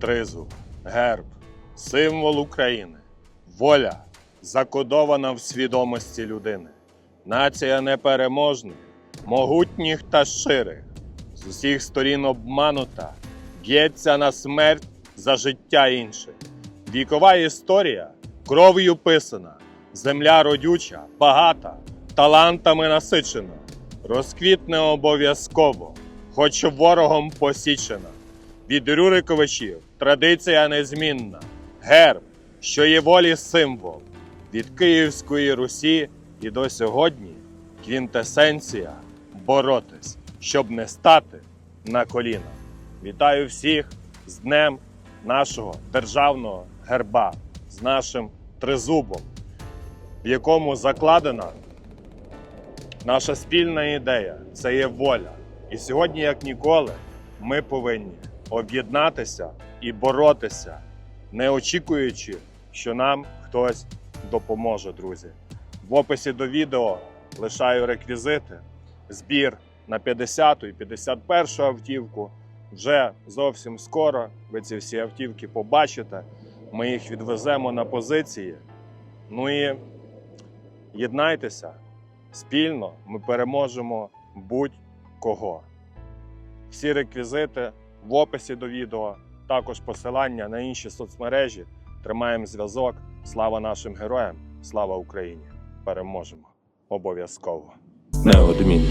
тризуб, герб, символ України, воля закодована в свідомості людини. Нація непереможних, могутніх та щирих, з усіх сторін обманута, б'ється на смерть за життя інших. Вікова історія кров'ю писана, земля родюча, багата, талантами насичена, розквітне обов'язково, хоч ворогом посічена. Від Рюриковичів традиція незмінна, герб, що є волі символ, від Київської Русі і до сьогодні квінтесенція боротись, щоб не стати на коліна. Вітаю всіх з Днем нашого державного герба, з нашим тризубом, в якому закладена наша спільна ідея це є воля. І сьогодні, як ніколи, ми повинні об'єднатися і боротися, не очікуючи, що нам хтось допоможе, друзі. В описі до відео лишаю реквізити, збір на 50-ту і 51-ту автівку. Вже зовсім скоро ви ці всі автівки побачите. Ми їх відвеземо на позиції. Ну і єднайтеся спільно, ми переможемо будь-кого. Всі реквізити в описі до відео, також посилання на інші соцмережі. Тримаємо зв'язок. Слава нашим героям! Слава Україні! Переможемо! Обов'язково! Неодмінно.